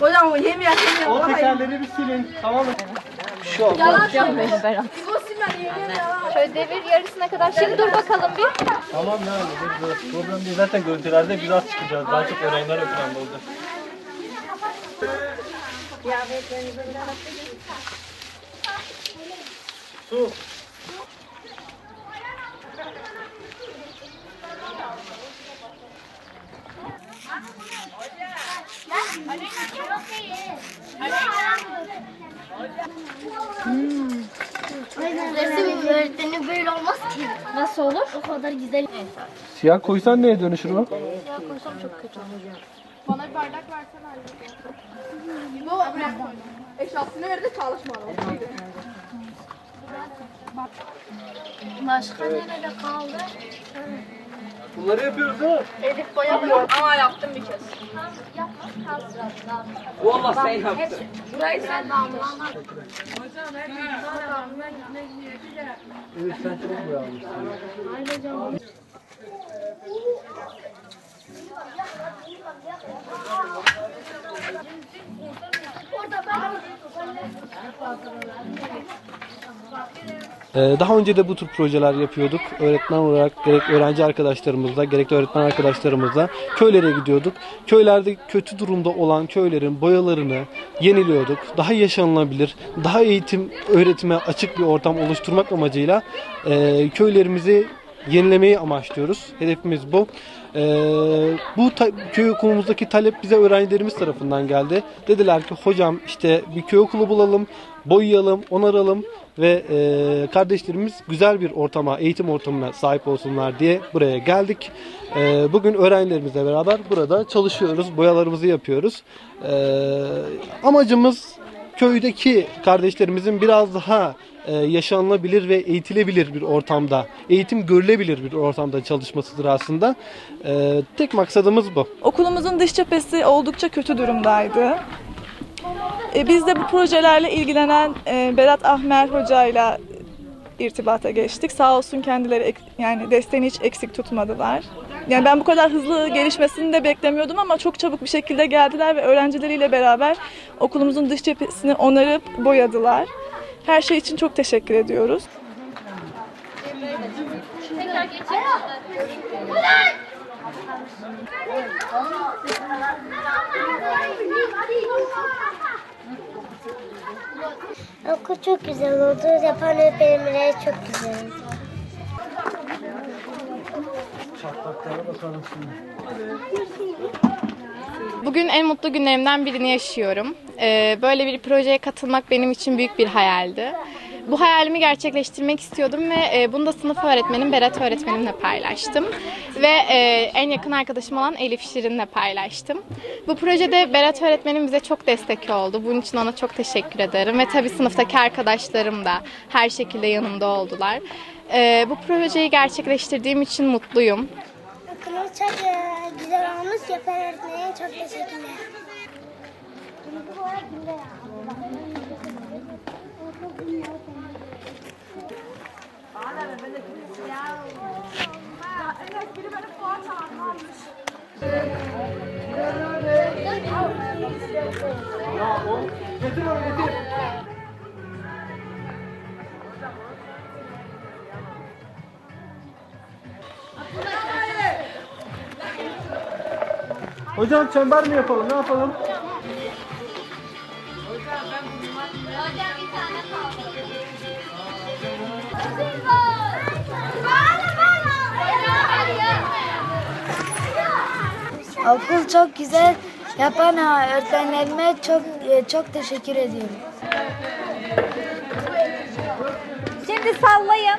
Hocam yemeyen yemeyen. O tekerleri bir silin. Tamam mı? Şu an. Şöyle devir yarısına kadar. Şimdi dur bakalım bir. Tamam yani. dur, dur. Problem değil. Zaten görüntülerde biz az çıkacağız. Daha çok öğrenler ekranda olacak. Su. Resim öğretmeni böyle olmaz ki. Nasıl olur? O kadar güzel. Siyah koysan neye dönüşür o? Eşyasını verdi çalışmadı. Başka nerede kaldı? Bunları yapıyoruz değil mi? Edip boyamıyorum ama yaptım bir kez. Valla sen yaptın. Burayı sen Evet sen çok boyanmışsın. Ee, Daha önce de bu tür projeler yapıyorduk. Öğretmen olarak gerek öğrenci arkadaşlarımızla gerek de öğretmen arkadaşlarımızla köylere gidiyorduk. Köylerde kötü durumda olan köylerin boyalarını yeniliyorduk. Daha yaşanılabilir, daha eğitim öğretime açık bir ortam oluşturmak amacıyla e, köylerimizi yenilemeyi amaçlıyoruz. Hedefimiz bu. Ee, bu ta- köy okulumuzdaki talep bize öğrencilerimiz tarafından geldi. Dediler ki hocam işte bir köy okulu bulalım, boyayalım, onaralım ve e, kardeşlerimiz güzel bir ortama, eğitim ortamına sahip olsunlar diye buraya geldik. E, bugün öğrencilerimizle beraber burada çalışıyoruz, boyalarımızı yapıyoruz. E, amacımız köydeki kardeşlerimizin biraz daha e, yaşanılabilir ve eğitilebilir bir ortamda, eğitim görülebilir bir ortamda çalışmasıdır aslında. E, tek maksadımız bu. Okulumuzun dış cephesi oldukça kötü durumdaydı. E, biz de bu projelerle ilgilenen e, Berat Ahmer hocayla irtibata geçtik. Sağ olsun kendileri yani desteğini hiç eksik tutmadılar. Yani ben bu kadar hızlı gelişmesini de beklemiyordum ama çok çabuk bir şekilde geldiler ve öğrencileriyle beraber okulumuzun dış cephesini onarıp boyadılar. Her şey için çok teşekkür ediyoruz. Okul çok güzel oldu. Yapan öğretmenlere çok güzel. Bugün en mutlu günlerimden birini yaşıyorum. Ee, Böyle bir projeye katılmak benim için büyük bir hayaldi. Bu hayalimi gerçekleştirmek istiyordum ve e, bunu da sınıf öğretmenim Berat öğretmenimle paylaştım. Ve e, en yakın arkadaşım olan Elif Şirin'le paylaştım. Bu projede Berat öğretmenim bize çok destek oldu. Bunun için ona çok teşekkür ederim. Ve tabii sınıftaki arkadaşlarım da her şekilde yanımda oldular. Ee, Bu projeyi gerçekleştirdiğim için mutluyum. Okulumuz çok e, güzel olmuş. Yapan öğretmenlere çok teşekkürler. Hocam çember mi yapalım? Ne yapalım? Okul çok güzel. Yapan öğretmenlerime çok çok teşekkür ediyorum. Şimdi sallayın.